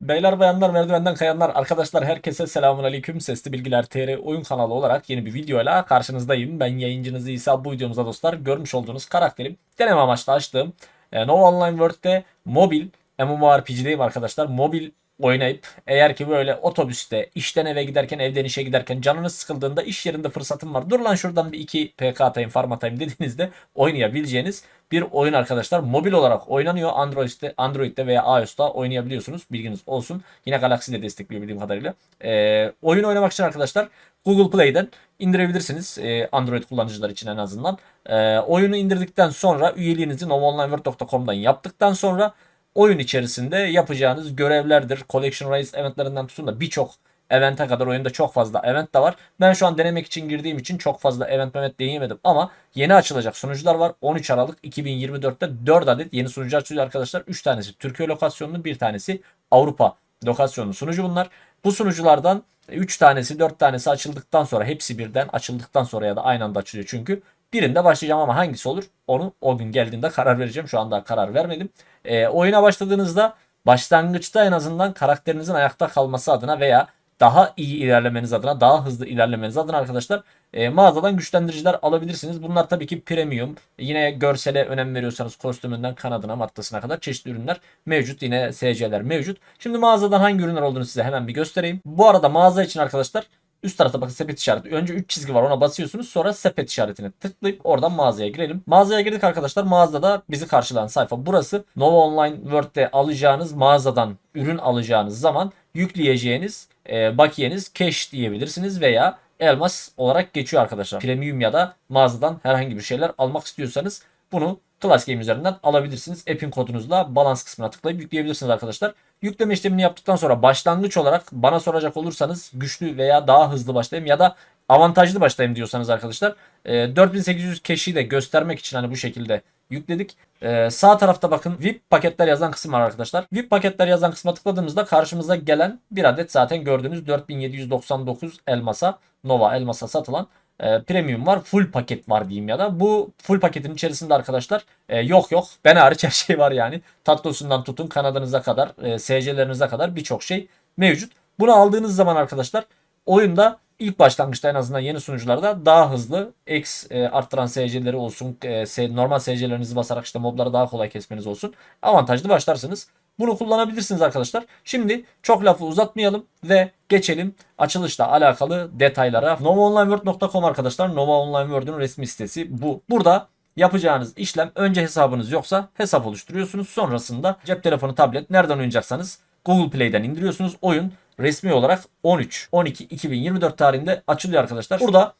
Beyler bayanlar merdivenden kayanlar arkadaşlar herkese selamun aleyküm sesli bilgiler TR oyun kanalı olarak yeni bir videoyla karşınızdayım. Ben yayıncınız İsa bu videomuzda dostlar görmüş olduğunuz karakterim deneme amaçlı açtığım e, Nova Online World'de mobil MMORPG'deyim arkadaşlar. Mobil oynayıp eğer ki böyle otobüste işten eve giderken evden işe giderken canınız sıkıldığında iş yerinde fırsatım var. Dur lan şuradan bir iki PK atayım farm atayım dediğinizde oynayabileceğiniz bir oyun arkadaşlar. Mobil olarak oynanıyor. Android'de, Android'de veya iOS'ta oynayabiliyorsunuz. Bilginiz olsun. Yine Galaxy de destekliyor bildiğim kadarıyla. Ee, oyun oynamak için arkadaşlar Google Play'den indirebilirsiniz. Ee, Android kullanıcılar için en azından. Ee, oyunu indirdikten sonra üyeliğinizi novaonlineworld.com'dan yaptıktan sonra oyun içerisinde yapacağınız görevlerdir. Collection Race eventlerinden tutun da birçok event'e kadar oyunda çok fazla event de var. Ben şu an denemek için girdiğim için çok fazla event memet deneyemedim ama yeni açılacak sunucular var. 13 Aralık 2024'te 4 adet yeni sunucu açılıyor arkadaşlar. 3 tanesi Türkiye lokasyonlu, bir tanesi Avrupa lokasyonlu sunucu bunlar. Bu sunuculardan 3 tanesi 4 tanesi açıldıktan sonra hepsi birden açıldıktan sonra ya da aynı anda açılıyor çünkü. Birinde başlayacağım ama hangisi olur onu o gün geldiğinde karar vereceğim. Şu anda karar vermedim. E, oyuna başladığınızda başlangıçta en azından karakterinizin ayakta kalması adına veya daha iyi ilerlemeniz adına, daha hızlı ilerlemeniz adına arkadaşlar e, mağazadan güçlendiriciler alabilirsiniz. Bunlar tabii ki premium. Yine görsele önem veriyorsanız kostümünden kanadına, mattasına kadar çeşitli ürünler mevcut. Yine SC'ler mevcut. Şimdi mağazadan hangi ürünler olduğunu size hemen bir göstereyim. Bu arada mağaza için arkadaşlar Üst tarafta bakın sepet işareti. Önce 3 çizgi var ona basıyorsunuz. Sonra sepet işaretine tıklayıp oradan mağazaya girelim. Mağazaya girdik arkadaşlar. Mağazada bizi karşılayan sayfa burası. Nova Online World'de alacağınız mağazadan ürün alacağınız zaman yükleyeceğiniz e, bakiyeniz cash diyebilirsiniz veya elmas olarak geçiyor arkadaşlar. Premium ya da mağazadan herhangi bir şeyler almak istiyorsanız bunu Class Game üzerinden alabilirsiniz. App'in kodunuzla balans kısmına tıklayıp yükleyebilirsiniz arkadaşlar. Yükleme işlemini yaptıktan sonra başlangıç olarak bana soracak olursanız güçlü veya daha hızlı başlayayım ya da avantajlı başlayayım diyorsanız arkadaşlar e, 4800 keşi de göstermek için hani bu şekilde yükledik. Ee, sağ tarafta bakın VIP paketler yazan kısım var arkadaşlar. VIP paketler yazan kısma tıkladığımızda karşımıza gelen bir adet zaten gördüğünüz 4799 elmasa Nova elmasa satılan e, premium var. Full paket var diyeyim ya da. Bu full paketin içerisinde arkadaşlar e, yok yok. Ben hariç her şey var yani. Tatlosundan tutun kanadınıza kadar, e, SC'lerinize kadar birçok şey mevcut. Bunu aldığınız zaman arkadaşlar oyunda ilk başlangıçta en azından yeni sunucularda daha hızlı X e, arttıran SC'leri olsun, e, normal SC'lerinizi basarak işte mobları daha kolay kesmeniz olsun. Avantajlı başlarsınız. Bunu kullanabilirsiniz arkadaşlar. Şimdi çok lafı uzatmayalım ve geçelim açılışla alakalı detaylara. novaonlineworld.com arkadaşlar. Nova Online World'un resmi sitesi bu. Burada yapacağınız işlem önce hesabınız yoksa hesap oluşturuyorsunuz. Sonrasında cep telefonu, tablet nereden oynayacaksanız Google Play'den indiriyorsunuz. Oyun resmi olarak 13 12 2024 tarihinde açılıyor arkadaşlar. Burada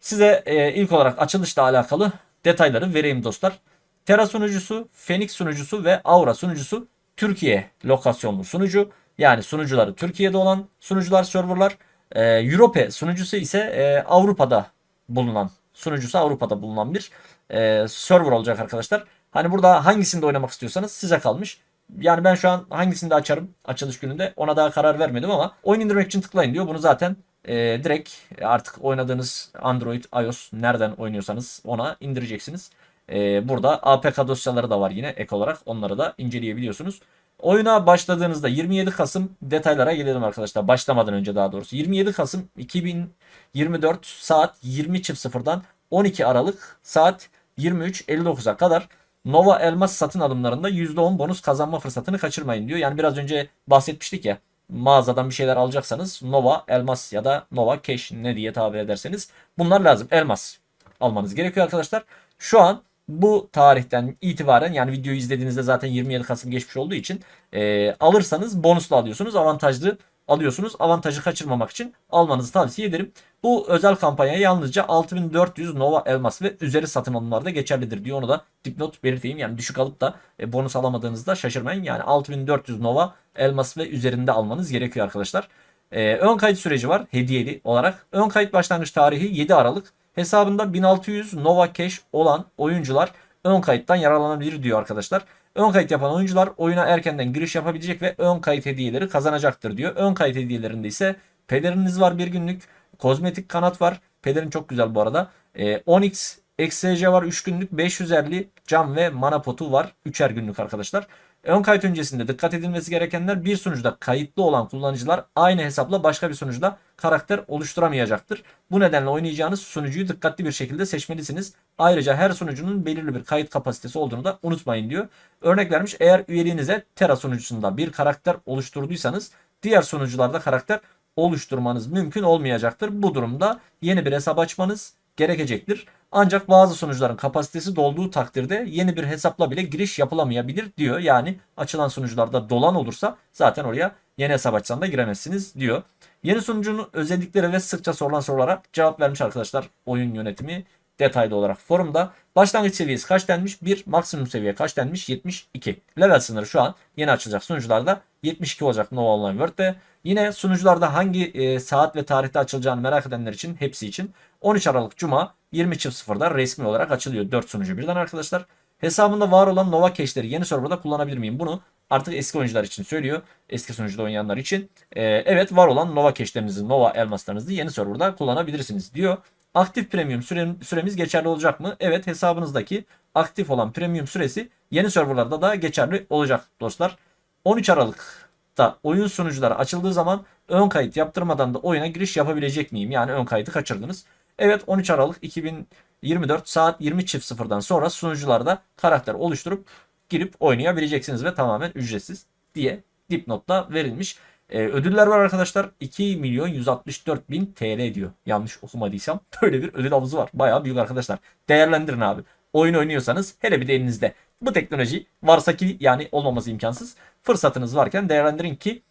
size e, ilk olarak açılışla alakalı detayları vereyim dostlar. Terra sunucusu, Phoenix sunucusu ve Aura sunucusu Türkiye lokasyonlu sunucu. Yani sunucuları Türkiye'de olan sunucular, serverlar. E, Europe sunucusu ise e, Avrupa'da bulunan sunucusu Avrupa'da bulunan bir e, server olacak arkadaşlar. Hani burada hangisinde oynamak istiyorsanız size kalmış. Yani ben şu an hangisini de açarım açılış gününde ona daha karar vermedim ama oyun indirmek için tıklayın diyor. Bunu zaten e, direkt artık oynadığınız Android, iOS nereden oynuyorsanız ona indireceksiniz. E, burada APK dosyaları da var yine ek olarak onları da inceleyebiliyorsunuz. Oyuna başladığınızda 27 Kasım detaylara gelelim arkadaşlar. Başlamadan önce daha doğrusu. 27 Kasım 2024 saat 20.00'dan 12 Aralık saat 23.59'a kadar Nova Elmas satın alımlarında %10 bonus kazanma fırsatını kaçırmayın diyor. Yani biraz önce bahsetmiştik ya mağazadan bir şeyler alacaksanız Nova Elmas ya da Nova Cash ne diye tabir ederseniz bunlar lazım. Elmas almanız gerekiyor arkadaşlar. Şu an bu tarihten itibaren yani videoyu izlediğinizde zaten 27 Kasım geçmiş olduğu için e, alırsanız bonuslu alıyorsunuz. Avantajlı alıyorsunuz. Avantajı kaçırmamak için almanızı tavsiye ederim. Bu özel kampanya yalnızca 6400 Nova Elmas ve üzeri satın alımlarda geçerlidir diyor. Onu da dipnot belirteyim. Yani düşük alıp da e, bonus alamadığınızda şaşırmayın. Yani 6400 Nova Elmas ve üzerinde almanız gerekiyor arkadaşlar. E, ön kayıt süreci var hediyeli olarak. Ön kayıt başlangıç tarihi 7 Aralık. Hesabında 1600 Nova Cash olan oyuncular ön kayıttan yararlanabilir diyor arkadaşlar. Ön kayıt yapan oyuncular oyuna erkenden giriş yapabilecek ve ön kayıt hediyeleri kazanacaktır diyor. Ön kayıt hediyelerinde ise peleriniz var bir günlük. Kozmetik kanat var. Pelerin çok güzel bu arada. E, Onyx XSC var 3 günlük. 550 cam ve mana potu var. 3'er günlük arkadaşlar. Ön kayıt öncesinde dikkat edilmesi gerekenler bir sunucuda kayıtlı olan kullanıcılar aynı hesapla başka bir sunucuda karakter oluşturamayacaktır. Bu nedenle oynayacağınız sunucuyu dikkatli bir şekilde seçmelisiniz. Ayrıca her sunucunun belirli bir kayıt kapasitesi olduğunu da unutmayın diyor. Örnek vermiş eğer üyeliğinize Terra sunucusunda bir karakter oluşturduysanız diğer sunucularda karakter oluşturmanız mümkün olmayacaktır. Bu durumda yeni bir hesap açmanız gerekecektir. Ancak bazı sunucuların kapasitesi dolduğu takdirde yeni bir hesapla bile giriş yapılamayabilir diyor. Yani açılan sunucularda dolan olursa zaten oraya yeni hesap açsan da giremezsiniz diyor. Yeni sunucunun özellikleri ve sıkça sorulan sorulara cevap vermiş arkadaşlar oyun yönetimi detaylı olarak forumda. Başlangıç seviyesi kaç denmiş? 1. Maksimum seviye kaç denmiş? 72. Level sınırı şu an yeni açılacak sunucularda 72 olacak Nova Online World'de. Yine sunucularda hangi e, saat ve tarihte açılacağını merak edenler için hepsi için 13 Aralık Cuma 20.00'da resmi olarak açılıyor 4 sunucu birden arkadaşlar. Hesabında var olan Nova Cache'leri yeni serverda kullanabilir miyim? Bunu artık eski oyuncular için söylüyor. Eski sunucuda oynayanlar için. Ee, evet var olan Nova Cache'lerinizi, Nova elmaslarınızı yeni serverda kullanabilirsiniz diyor. Aktif premium süre, süremiz geçerli olacak mı? Evet hesabınızdaki aktif olan premium süresi yeni serverlarda da geçerli olacak dostlar. 13 Aralık'ta oyun sunucuları açıldığı zaman ön kayıt yaptırmadan da oyuna giriş yapabilecek miyim? Yani ön kaydı kaçırdınız. Evet 13 Aralık 2024 saat 20.00'dan sonra sunucularda karakter oluşturup girip oynayabileceksiniz ve tamamen ücretsiz diye dipnotta verilmiş. Ee, ödüller var arkadaşlar. 2 milyon 164 bin TL diyor. Yanlış okumadıysam. Böyle bir ödül havuzu var. Bayağı büyük arkadaşlar. Değerlendirin abi. Oyun oynuyorsanız hele bir de elinizde bu teknoloji varsa ki yani olmaması imkansız. Fırsatınız varken değerlendirin ki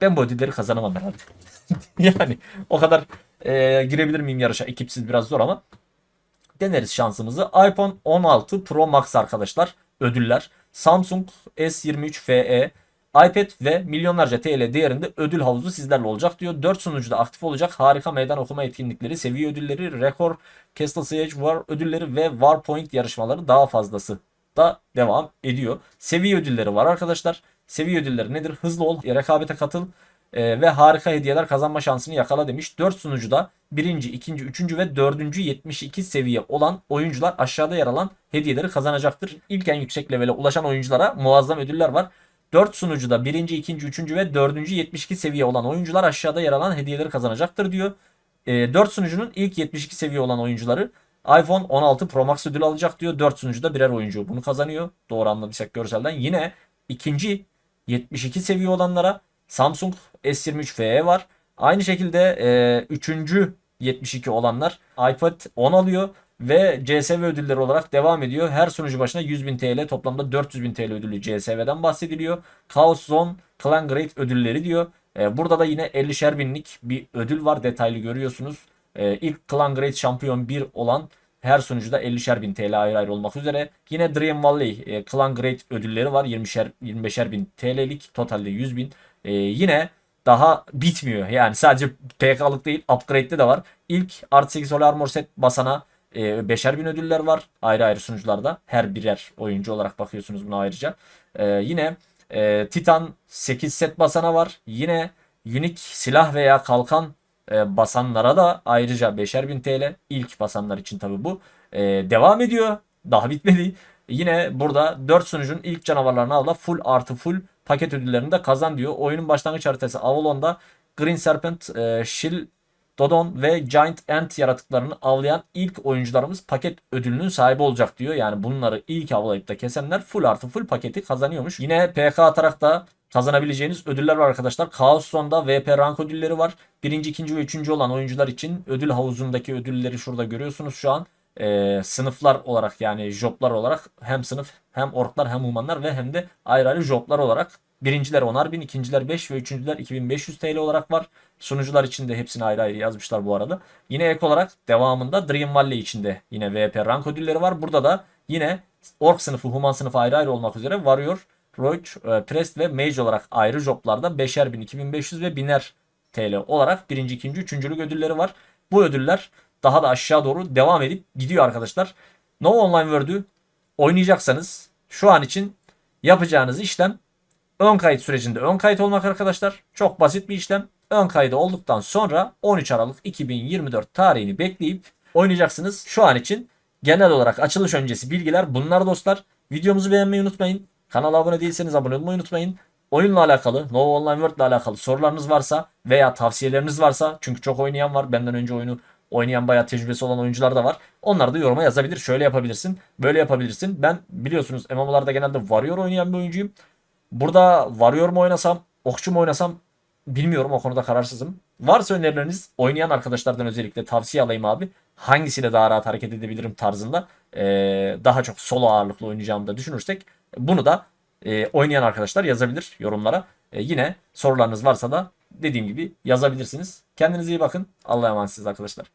ben bu ödülleri kazanamam herhalde. yani o kadar e, girebilir miyim yarışa? Ekipsiz biraz zor ama deneriz şansımızı. iPhone 16 Pro Max arkadaşlar ödüller. Samsung S23 FE iPad ve milyonlarca TL değerinde ödül havuzu sizlerle olacak diyor. 4 sunucuda aktif olacak harika meydan okuma etkinlikleri, seviye ödülleri, rekor, Castle Siege War ödülleri ve Warpoint yarışmaları daha fazlası da devam ediyor. Seviye ödülleri var arkadaşlar. Seviye ödülleri nedir? Hızlı ol, rekabete katıl e, ve harika hediyeler kazanma şansını yakala demiş. 4 sunucuda 1. 2. 3. ve 4. 72 seviye olan oyuncular aşağıda yer alan hediyeleri kazanacaktır. İlk en yüksek levele ulaşan oyunculara muazzam ödüller var. 4 sunucuda 1. 2. 3. ve 4. 72 seviye olan oyuncular aşağıda yer alan hediyeleri kazanacaktır diyor. E, 4 sunucunun ilk 72 seviye olan oyuncuları iPhone 16 Pro Max ödülü alacak diyor. 4 sunucuda birer oyuncu bunu kazanıyor. Doğru anladıysak görselden. Yine ikinci 72 seviye olanlara Samsung S23 FE var. Aynı şekilde e, üçüncü 72 olanlar iPad 10 alıyor ve CSV ödülleri olarak devam ediyor. Her sunucu başına 100.000 TL toplamda 400.000 TL ödülü CSV'den bahsediliyor. Chaos Zone Clan Great ödülleri diyor. E, burada da yine 50'şer binlik bir ödül var detaylı görüyorsunuz. E, ilk Clan Great şampiyon 1 olan her sunucuda 50'şer bin TL ayrı ayrı olmak üzere. Yine Dream Valley e, Clan Great ödülleri var. 20'şer 25'er bin TL'lik totalde 100 bin. E, yine daha bitmiyor. Yani sadece PK'lık değil upgrade'de de var. İlk artı 8 Solar Armor set basana e, beşer bin ödüller var. Ayrı ayrı sunucularda. Her birer oyuncu olarak bakıyorsunuz buna ayrıca. E, yine e, Titan 8 set basana var. Yine unique silah veya kalkan e, basanlara da ayrıca beşer bin TL. ilk basanlar için tabi bu. E, devam ediyor. Daha bitmedi. Yine burada 4 sunucunun ilk canavarlarını avla full artı full paket ödüllerini de kazan diyor. Oyunun başlangıç haritası Avalon'da Green Serpent, e, Shield, Dodon ve Giant Ant yaratıklarını avlayan ilk oyuncularımız paket ödülünün sahibi olacak diyor. Yani bunları ilk avlayıp da kesenler full artı full paketi kazanıyormuş. Yine PK atarak da kazanabileceğiniz ödüller var arkadaşlar. Chaos Zone'da VP rank ödülleri var. Birinci, ikinci ve üçüncü olan oyuncular için ödül havuzundaki ödülleri şurada görüyorsunuz şu an. Ee, sınıflar olarak yani joblar olarak hem sınıf hem orklar hem humanlar ve hem de ayrı ayrı joblar olarak Birinciler 10'ar bin, ikinciler 5 ve üçüncüler 2500 TL olarak var. Sunucular için de hepsini ayrı ayrı yazmışlar bu arada. Yine ek olarak devamında Dream Valley içinde yine VP rank ödülleri var. Burada da yine Ork sınıfı, Human sınıfı ayrı ayrı olmak üzere Warrior, Roach, e, Prest ve Mage olarak ayrı joblarda 5'er bin, 2500 ve 1000'er TL olarak birinci, ikinci, üçüncülük ödülleri var. Bu ödüller daha da aşağı doğru devam edip gidiyor arkadaşlar. No Online World'ü oynayacaksanız şu an için yapacağınız işlem ön kayıt sürecinde ön kayıt olmak arkadaşlar. Çok basit bir işlem. Ön kaydı olduktan sonra 13 Aralık 2024 tarihini bekleyip oynayacaksınız. Şu an için genel olarak açılış öncesi bilgiler bunlar dostlar. Videomuzu beğenmeyi unutmayın. Kanala abone değilseniz abone olmayı unutmayın. Oyunla alakalı, Nova Online World ile alakalı sorularınız varsa veya tavsiyeleriniz varsa çünkü çok oynayan var. Benden önce oyunu oynayan bayağı tecrübesi olan oyuncular da var. Onlar da yoruma yazabilir. Şöyle yapabilirsin, böyle yapabilirsin. Ben biliyorsunuz MMO'larda genelde Warrior oynayan bir oyuncuyum. Burada Warrior mu oynasam, Okçu mu oynasam bilmiyorum o konuda kararsızım. Varsa önerileriniz oynayan arkadaşlardan özellikle tavsiye alayım abi. Hangisiyle daha rahat hareket edebilirim tarzında ee, daha çok solo ağırlıklı oynayacağımı da düşünürsek bunu da e, oynayan arkadaşlar yazabilir yorumlara. E, yine sorularınız varsa da dediğim gibi yazabilirsiniz. Kendinize iyi bakın. Allah'a emanetsiniz arkadaşlar.